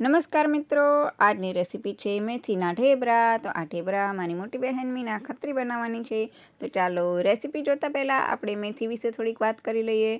નમસ્કાર મિત્રો, આજની રેસીપી છે મેથીના ઢેબરા. તો આ ઢેબરા મારી મોટી બહેન મીના ખત્રી બનાવવાની છે. તો ચાલો રેસીપી જોતા પહેલાં આપણે મેથી વિશે થોડીક વાત કરી લઈએ.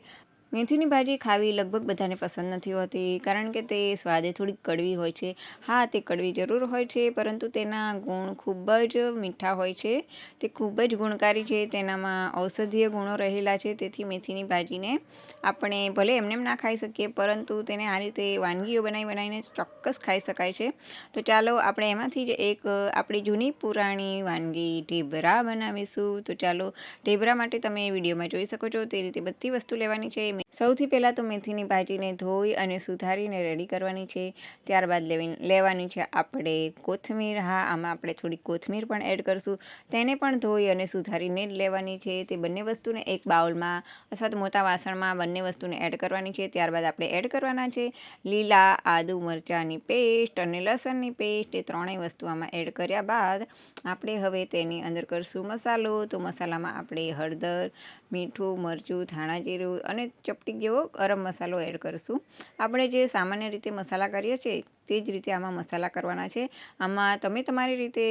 મેથીની ભાજી ખાવી લગભગ બધાને પસંદ નથી હોતી, કારણ કે તે સ્વાદે થોડીક કડવી હોય છે. હા, તે કડવી જરૂર હોય છે, પરંતુ તેના ગુણ ખૂબ જ મીઠા હોય છે. તે ખૂબ જ ગુણકારી છે, તેનામાં ઔષધીય ગુણો રહેલા છે, તેથી મેથીની ભાજીને આપણે ભલે એમને ના ખાઈ શકીએ, પરંતુ તેને આ રીતે વાનગીઓ બનાવી બનાવીને ચોક્કસ ખાઈ શકાય છે. તો ચાલો આપણે એમાંથી જ એક આપણી જૂની પુરાણી વાનગી ઢેબરા બનાવીશું. તો ચાલો, ઢેબરા માટે તમે વિડીયોમાં જોઈ શકો છો, તે રીતે બધી વસ્તુ લેવાની છે. સૌથી પહેલાં તો મેથીની ભાજીને ધોઈ અને સુધારીને રેડી કરવાની છે. ત્યારબાદ લેવી લેવાની છે આપણે કોથમીર. હા, આમાં આપણે થોડી કોથમીર પણ એડ કરશું. તેને પણ ધોઈ અને સુધારીને જ લેવાની છે. તે બંને વસ્તુને એક બાઉલમાં અથવા તો મોટા વાસણમાં બંને વસ્તુને એડ કરવાની છે. ત્યારબાદ આપણે એડ કરવાના છે લીલા, આદુ, મરચાંની પેસ્ટ અને લસણની પેસ્ટ એ ત્રણેય વસ્તુ આમાં એડ કર્યા બાદ આપણે હવે તેની અંદર કરશું મસાલો. તો મસાલામાં આપણે હળદર, મીઠું, મરચું, ધાણા જીરું અને ચપટી જેવો ગરમ મસાલો એડ કરીશું. આપણે જે સામાન્ય રીતે મસાલા કરીએ છીએ, તે જ રીતે આમાં મસાલા કરવાના છે. આમાં તમે તમારી રીતે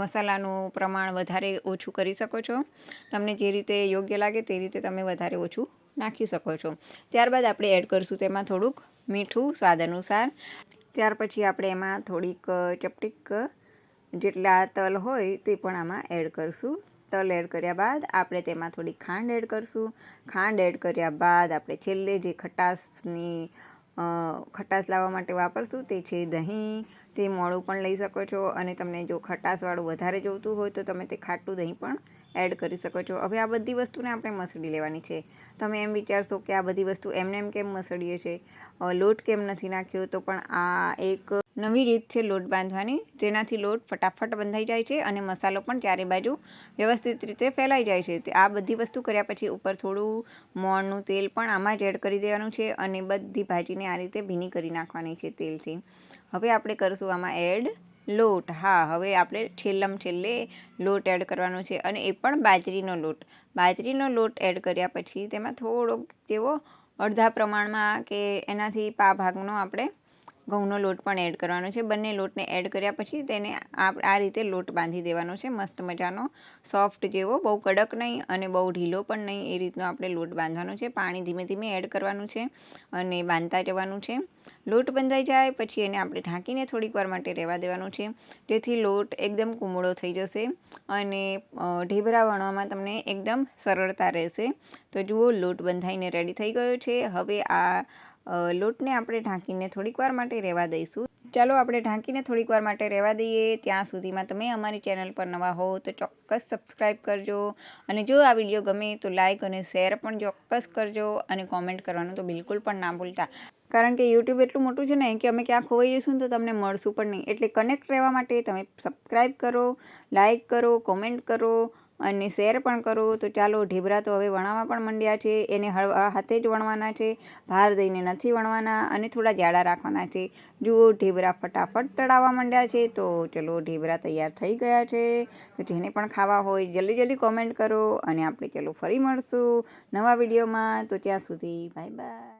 મસાલાનું પ્રમાણ વધારે ઓછું કરી શકો છો. તમને જે રીતે યોગ્ય લાગે તે રીતે તમે વધારે ઓછું નાખી શકો છો. ત્યારબાદ આપણે એડ કરીશું તેમાં થોડુંક મીઠું સ્વાદ અનુસાર. ત્યાર પછી આપણે એમાં થોડીક ચપટીક જેટલા તલ હોય તે પણ આમાં એડ કરીશું. તલ એડ કર્યા બાદ આપણે તેમાં થોડી ખાંડ એડ કરશું. ખાંડ એડ કર્યા બાદ આપણે છેલ્લે જે ખટાશની ખટાશ લાવવા માટે વાપરશું તે છે દહીં. તે મોડું પણ લઈ શકો છો અને તમને જો ખટાશવાળું વધારે જોઈતું હોય તો તમે તે ખાટું દહીં પણ એડ કરી શકો છો. હવે આ બધી વસ્તુને આપણે મસળી લેવાની છે. તમે એમ વિચારશો કે આ બધી વસ્તુ એમને એમ કેમ મસળીએ છે? લોટ કેમ નથી નાખ્યો? તો પણ આ એક નવી રીત છે લોટ બાંધવાની, જેનાથી લોટ ફટાફટ બંધાઈ જાય છે અને મસાલો પણ ચારે બાજુ વ્યવસ્થિત રીતે ફેલાઈ જાય છે. આ બધી વસ્તુ કર્યા પછી ઉપર થોડું મોણનું તેલ પણ આમાં જ એડ કરી દેવાનું છે અને બધી ભાજીને આ રીતે ભીની કરી નાખવાની છે તેલથી. હવે આપણે કરીશું આમાં એડ લોટ. હા, હવે આપણે છેલ્લમ છેલ્લે લોટ એડ કરવાનો છે અને એ પણ બાજરીનો લોટ. બાજરીનો લોટ એડ કર્યા પછી તેમાં થોડોક જેવો અડધા પ્રમાણમાં કે એનાથી પા ભાગનો આપણે ઘઉંનો લોટ પણ એડ કરવાનો છે. બંને લોટને એડ કર્યા પછી તેને આ રીતે લોટ બાંધી દેવાનો છે. મસ્ત મજાનો, સોફ્ટ જેવો, બહુ કડક નહીં અને બહુ ઢીલો પણ નહીં એ રીતનો આપણે લોટ બાંધવાનો છે. પાણી ધીમે ધીમે એડ કરવાનું છે અને બાંધતા જવાનું છે. લોટ બંધાઈ જાય પછી એને આપણે ઢાંકીને થોડીક વાર માટે રહેવા દેવાનું છે. જેથી લોટ એકદમ કુમળો થઈ જશે અને ઢેબરા વણવામાં તમને એકદમ સરળતા રહેશે. તો જુઓ, લોટ બંધાઈને રેડી થઈ ગયો છે. હવે આ લોટને આપણે ઢાંકીને થોડીક વાર માટે રહેવા દઈશું. ચાલો આપણે ઢાંકીને થોડીક વાર માટે રહેવા દઈએ. ત્યાં સુધીમાં તમે અમારી ચેનલ પર નવા હો તો ચોક્કસ સબસ્ક્રાઈબ કરજો. અને જો આ વીડિયો ગમે તો લાઇક અને શેર પણ ચોક્કસ કરજો અને કોમેન્ટ કરવાનું તો બિલકુલ પણ ના ભૂલતા. કારણ કે યુટ્યુબ એટલું મોટું છે ને કે અમે ક્યાં ખોવાઈ જઈશું તો તમને મળશું પણ નહીં. એટલે કનેક્ટ રહેવા માટે તમે સબસ્ક્રાઈબ કરો, લાઇક કરો, કોમેન્ટ કરો. અને શેર પણ કરો. તો ચાલો, ઢીબરા તો હવે વણાવા પણ મંડ્યા છે. એને હળવા હાથે જ વણવાના છે. ભાર દઈને નથી વણવાના અને થોડા જાડા રાખવાના છે. જુઓ, ઢીબરા ફટાફટ તળાવવા માંડ્યા છે. તો ચલો, ઢીબરા તૈયાર થઈ ગયા છે. તો જેને પણ ખાવા હોય, જલ્દી જલ્દી કોમેન્ટ કરો. અને આપણે ચલો ફરી મળશું નવા વિડીયોમાં. તો ત્યાં સુધી બાય બાય